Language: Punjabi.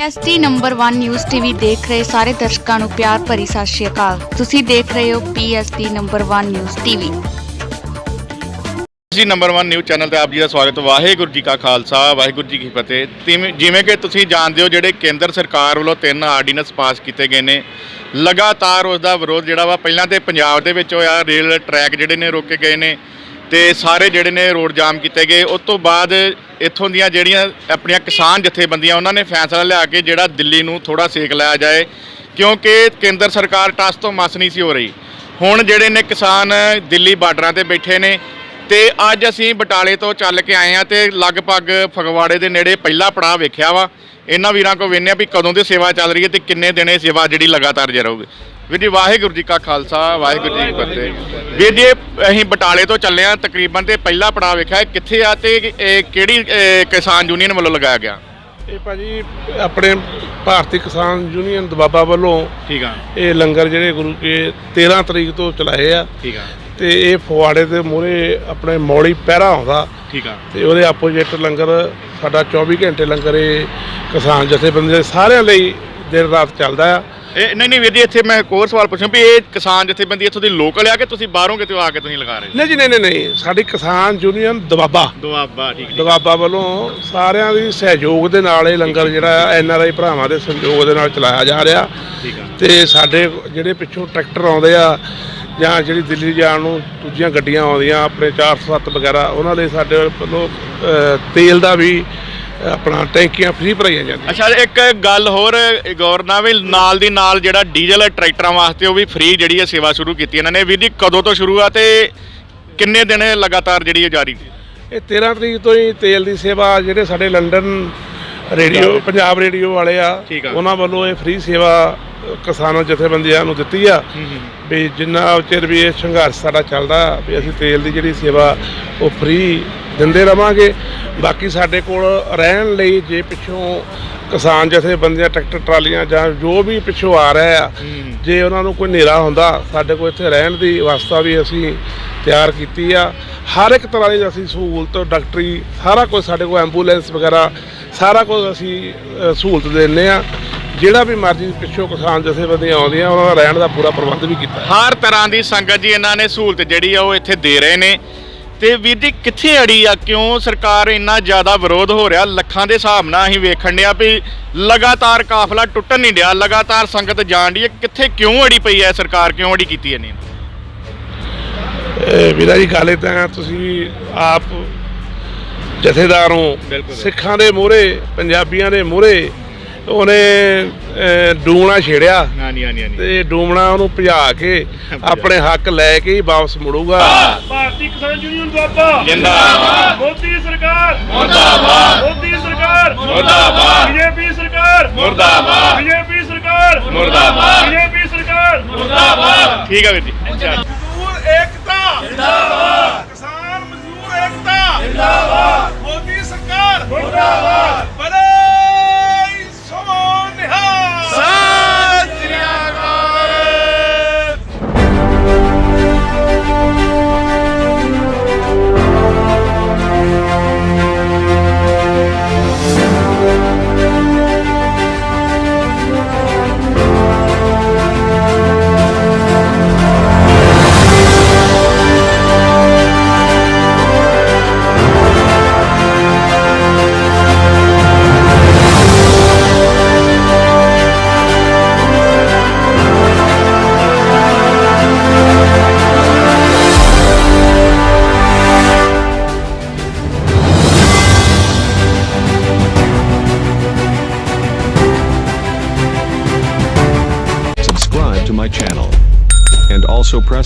ਐਸਟੀ ਨੰਬਰ 1 ਨਿਊਜ਼ ਟੀਵੀ ਦੇਖ ਰਹੇ ਸਾਰੇ ਦਰਸ਼ਕਾਂ ਨੂੰ ਪਿਆਰ ਭਰੀ ਸਤਿ ਸ਼੍ਰੀ ਅਕਾਲ। ਤੁਸੀਂ ਦੇਖ ਰਹੇ ਹੋ ਪੀਐਸਟੀ ਨੰਬਰ 1 ਨਿਊਜ਼ ਟੀਵੀ ਜੀ ਨੰਬਰ 1 ਨਿਊਜ਼ ਚੈਨਲ ਤੇ ਆਪ ਜੀ ਦਾ ਸਵਾਗਤ ਵਾਹਿਗੁਰੂ ਜੀ ਕਾ ਖਾਲਸਾ, ਵਾਹਿਗੁਰੂ ਜੀ ਕੀ ਫਤਿਹ। ਤਿਵੇਂ- ਜਿਵੇਂ ਕਿ ਤੁਸੀਂ ਜਾਣਦੇ ਹੋ, ਜਿਹੜੇ ਕੇਂਦਰ ਸਰਕਾਰ ਵੱਲੋਂ ਤਿੰਨ ਆਰਡੀਨੈਂਸ ਪਾਸ ਕੀਤੇ ਗਏ ਨੇ, ਲਗਾਤਾਰ ਉਸ ਦਾ ਵਿਰੋਧ ਜਿਹੜਾ ਵਾ ਪਹਿਲਾਂ ਤੇ ਪੰਜਾਬ ਦੇ ਵਿੱਚ ਹੋਇਆ, ਰੇਲ ਟਰੈਕ ਜਿਹੜੇ ਨੇ ਰੋਕੇ ਗਏ ਨੇ। ਤੇ ਸਾਰੇ ਜਿਹੜੇ ਨੇ ਰੋਡ ਜਾਮ ਕੀਤੇ ਗਏ। ਉਸ ਤੋਂ ਬਾਅਦ ਇੱਥੋਂ ਦੀਆਂ ਜਿਹੜੀਆਂ ਆਪਣੀਆਂ ਕਿਸਾਨ ਜਥੇਬੰਦੀਆਂ, ਉਹਨਾਂ ਨੇ ਫੈਸਲਾ ਲਿਆ ਕੇ ਜਿਹੜਾ ਦਿੱਲੀ ਨੂੰ ਥੋੜਾ ਸੇਕ ਲਾਇਆ ਜਾਏ, ਕਿਉਂਕਿ ਕੇਂਦਰ ਸਰਕਾਰ ਟਸ ਤੋਂ ਮਸ ਨਹੀਂ ਸੀ ਹੋ ਰਹੀ। ਹੁਣ ਜਿਹੜੇ ਨੇ ਕਿਸਾਨ ਦਿੱਲੀ ਬਾਰਡਰਾਂ ਤੇ ਬੈਠੇ ਨੇ ਤੇ ਅੱਜ ਅਸੀਂ ਬਟਾਲੇ ਤੋਂ ਚੱਲ ਕੇ ਆਏ ਆ ਤੇ ਲਗਭਗ ਫਗਵਾੜੇ ਦੇ ਨੇੜੇ ਪਹਿਲਾ ਪੜਾਅ ਵੇਖਿਆ ਵਾ। ਇਹਨਾਂ ਵੀਰਾਂ ਕੋ ਵੇਖਿਆ ਵੀ ਕਦੋਂ ਦੀ ਸੇਵਾ ਚੱਲ ਰਹੀ ਹੈ ਤੇ ਕਿੰਨੇ ਦਿਨ ਇਹ ਸੇਵਾ ਜਿਹੜੀ ਲਗਾਤਾਰ ਜਾਰੀ ਵੀਰ ਜੀ ਵਾਹਿਗੁਰੂ ਜੀ ਕਾ ਖਾਲਸਾ ਵਾਹਿਗੁਰੂ ਜੀ ਕੀ ਫਤਿਹ। ਵੀਰ ਜੀ ਅਸੀਂ ਬਟਾਲੇ ਤੋਂ ਚੱਲੇ ਆ ਤਕਰੀਬਨ ਤੇ ਪਹਿਲਾ ਪੜਾਅ ਵੇਖਿਆ ਕਿੱਥੇ ਆ ਤੇ ਇਹ ਕਿਹੜੀ ਇਹ ਕਿਸਾਨ ਯੂਨੀਅਨ ਵੱਲੋਂ ਲਗਾਇਆ ਗਿਆ? ਇਹ ਭਾਜੀ ਆਪਣੇ ਭਾਰਤੀ ਕਿਸਾਨ ਯੂਨੀਅਨ ਦਬਾਬਾ ਵੱਲੋਂ ਠੀਕ ਆ। ਇਹ ਲੰਗਰ ਜਿਹੜੇ ਗੁਰੂ ਕੇ 13 ਤਰੀਕ ਤੋਂ ਚਲਾਏ ਆ। ਠੀਕ ਆ। ਤੇ ਇਹ ਫਵਾੜੇ ਦੇ ਮੂਹਰੇ ਆਪਣੇ ਮੌੜੀ ਪਹਿਰਾ ਆਉਂਦਾ। ਠੀਕ ਆ। ਤੇ ਉਹਦੇ ਆਪੋਜੀਟ ਲੰਗਰ ਸਾਡਾ 24 ਘੰਟੇ ਲੰਗਰ ਇਹ ਕਿਸਾਨ ਜਥੇਬੰਦੀ ਦੇ ਸਾਰਿਆਂ ਲਈ ਦਿਨ ਰਾਤ ਚੱਲਦਾ ਆ। ਇਹ ਨਹੀਂ ਨਹੀਂ ਵੀਰ ਜੀ ਇੱਥੇ ਮੈਂ ਇੱਕ ਹੋਰ ਸਵਾਲ ਪੁੱਛਾਂ ਵੀ ਇਹ ਕਿਸਾਨ ਜਥੇਬੰਦੀ ਇੱਥੋਂ ਦੀ ਲੋਕਲ ਆ ਕਿ ਤੁਸੀਂ ਬਾਹਰੋਂ ਕਿਤੇ ਆ ਕੇ ਤੁਸੀਂ ਲਗਾ ਰਹੇ ਨਹੀਂ ਜੀ ਨਹੀਂ ਨਹੀਂ ਨਹੀਂ। ਸਾਡੀ ਕਿਸਾਨ ਯੂਨੀਅਨ ਦਬਾਬਾ। ਦੁਆਬਾ ਠੀਕ ਦਬਾਬਾ ਵੱਲੋਂ ਸਾਰਿਆਂ ਦੀ ਸਹਿਯੋਗ ਦੇ ਨਾਲ ਇਹ ਲੰਗਰ ਜਿਹੜਾ ਐਨ ਆਰ ਆਈ ਭਰਾਵਾਂ ਦੇ ਸਹਿਯੋਗ ਦੇ ਨਾਲ ਚਲਾਇਆ ਜਾ ਰਿਹਾ। ਠੀਕ ਆ। ਤੇ ਸਾਡੇ ਜਿਹੜੇ ਪਿੱਛੋਂ ਟਰੈਕਟਰ ਆਉਂਦੇ ਆ ਜਾਂ ਜਿਹੜੀ ਦਿੱਲੀ ਜਾਣ ਨੂੰ ਦੂਜੀਆਂ ਗੱਡੀਆਂ ਆਉਂਦੀਆਂ ਆਪਣੇ 407 ਵਗੈਰਾ ਉਹਨਾਂ ਲਈ ਸਾਡੇ ਵੱਲੋਂ ਅ, ਤੇਲ ਦਾ ਵੀ ਆਪਣਾ ਟੈਂਕੀਆਂ ਫ੍ਰੀ ਭਰਾਈਆਂ ਜਾਂਦੀਆਂ। ਅੱਛਾ ਇੱਕ ਗੱਲ ਹੋਰ ਗੌਰ ਨਾਲ ਵੀ ਨਾਲ ਦੀ ਨਾਲ ਜਿਹੜਾ ਡੀਜ਼ਲ ਟਰੈਕਟਰਾਂ ਵਾਸਤੇ ਉਹ ਵੀ ਫ੍ਰੀ ਜਿਹੜੀ ਹੈ ਸੇਵਾ ਸ਼ੁਰੂ ਕੀਤੀ ਇਹਨਾਂ ਨੇ। ਵੀਰ ਜੀ ਕਦੋਂ ਤੋਂ ਸ਼ੁਰੂ ਆ ਤੇ ਕਿੰਨੇ ਦਿਨ ਲਗਾਤਾਰ ਜਿਹੜੀ ਹੈ ਜਾਰੀ ਇਹ 13 ਤਰੀਕ ਤੋਂ ਹੀ ਤੇਲ ਦੀ ਸੇਵਾ ਜਿਹੜੇ ਸਾਡੇ ਲੰਡਨ ਰੇਡੀਓ ਪੰਜਾਬ ਰੇਡੀਓ ਵਾਲੇ ਆ। ਉਹਨਾਂ ਵੱਲੋਂ ਇਹ ਫ੍ਰੀ ਸੇਵਾ ਕਿਸਾਨਾਂ ਜਥੇਬੰਦੀਆਂ ਨੂੰ ਦਿੱਤੀ ਆ। ਵੀ ਜਿੰਨਾ ਚਿਰ ਵੀ ਇਹ ਸੰਘਰਸ਼ ਸਾਡਾ ਚੱਲਦਾ ਵੀ ਅਸੀਂ ਤੇਲ ਦੀ ਜਿਹੜੀ ਸੇਵਾ ਉਹ ਫ੍ਰੀ ਦਿੰਦੇ ਰਵਾਂਗੇ। ਬਾਕੀ ਸਾਡੇ ਕੋਲ ਰਹਿਣ ਲਈ ਜੇ ਪਿੱਛੋਂ ਕਿਸਾਨ ਜਥੇਬੰਦੀਆਂ ਟਰੈਕਟਰ ਟਰਾਲੀਆਂ ਜਾਂ ਜੋ ਵੀ ਪਿੱਛੋਂ ਆ ਰਿਹਾ ਆ ਜੇ ਉਹਨਾਂ ਨੂੰ ਕੋਈ ਹਨੇਰਾ ਹੁੰਦਾ ਸਾਡੇ ਕੋਲ ਇੱਥੇ ਰਹਿਣ ਦੀ ਵਿਵਸਥਾ ਵੀ ਅਸੀਂ ਤਿਆਰ ਕੀਤੀ ਆ। ਹਰ ਇੱਕ ਤਰ੍ਹਾਂ ਦੀ ਅਸੀਂ ਸਹੂਲਤ ਡਾਕਟਰੀ ਸਾਰਾ ਕੁਝ ਸਾਡੇ ਕੋਲ ਐਂਬੂਲੈਂਸ ਵਗੈਰਾ ਸਾਰਾ ਕੁਝ ਅਸੀਂ ਸਹੂਲਤ ਦਿੰਦੇ ਆ। ਜਿਹੜਾ ਵੀ ਮਰਜ਼ੀ ਪਿੱਛੋਂ ਕਿਸਾਨ ਜਥੇਬੰਦੀਆਂ ਆਉਂਦੀਆਂ ਉਹਨਾਂ ਦਾ ਰਹਿਣ ਦਾ ਪੂਰਾ ਪ੍ਰਬੰਧ ਵੀ ਕੀਤਾ। ਹਰ ਤਰ੍ਹਾਂ ਦੀ ਸੰਗਤ ਜੀ ਇਹਨਾਂ ਨੇ ਸਹੂਲਤ ਜਿਹੜੀ ਆ ਉਹ ਇੱਥੇ ਦੇ ਰਹੇ ਨੇ। ਤੇ ਵੀਰ ਜੀ ਕਿੱਥੇ ਅੜੀ ਆ? ਕਿਉਂ ਸਰਕਾਰ ਇੰਨਾ ਜ਼ਿਆਦਾ ਵਿਰੋਧ ਹੋ ਰਿਹਾ? ਲੱਖਾਂ ਦੇ ਹਿਸਾਬ ਨਾਲ ਅਸੀਂ ਵੇਖਣ ਡਿਆ ਵੀ ਲਗਾਤਾਰ ਕਾਫਲਾ ਟੁੱਟਣ ਨਹੀਂ ਡਿਆ ਲਗਾਤਾਰ ਸੰਗਤ ਜਾਣ ਡਈ ਹੈ। ਕਿੱਥੇ ਕਿਉਂ ਅੜੀ ਪਈ ਹੈ ਸਰਕਾਰ? ਕਿਉਂ ਅੜੀ ਕੀਤੀ ਇਹਨੇ ਇਹ ਵੀਰਾ ਜੀ ਗੱਲ ਤਾਂ ਤੁਸੀਂ ਆਪ ਜਥੇਦਾਰ ਹੋ। ਸਿੱਖਾਂ ਦੇ ਮੂਹਰੇ ਪੰਜਾਬੀਆਂ ਦੇ ਮੂਹਰੇ ਉਹਨੇ ਡੂਮਣਾ ਛੇੜਿਆ। ਤੇ ਡੂਮਣਾ ਉਹਨੂੰ ਭਜਾ ਕੇ ਆਪਣੇ ਹੱਕ ਲੈ ਕੇ ਹੀ ਵਾਪਸ ਮੁੜੂਗਾ। ਭਾਰਤੀ ਕਿਸਾਨ ਯੂਨੀਅਨ ਦੁਆਬਾ ਜਿੰਦਾਬਾਦ। ਮੋਦੀ ਸਰਕਾਰ। ਮੁਰਦਾਬਾਦ। ਮੋਦੀ ਸਰਕਾਰ। ਮੁਰਦਾਬਾਦ। ਬੀਜੇਪੀ ਸਰਕਾਰ। ਮੁਰਦਾਬਾਦ। ਬੀਜੇਪੀ ਸਰਕਾਰ। ਮੁਰਦਾਬਾਦ। ਬੀਜੇਪੀ ਸਰਕਾਰ। ਮੁਰਦਾਬਾਦ। ਠੀਕ ਹੈ ਵੀਰ ਜੀ। ਮਜ਼ਦੂਰ ਏਕਤਾ। ਜਿੰਦਾਬਾਦ। ਕਿਸਾਨ ਮਜ਼ਦੂਰ ਏਕਤਾ। ਜਿੰਦਾਬਾਦ। ਮੋਦੀ ਸਰਕਾਰ। ਮੁਰਦਾਬਾਦ। My channel. And also press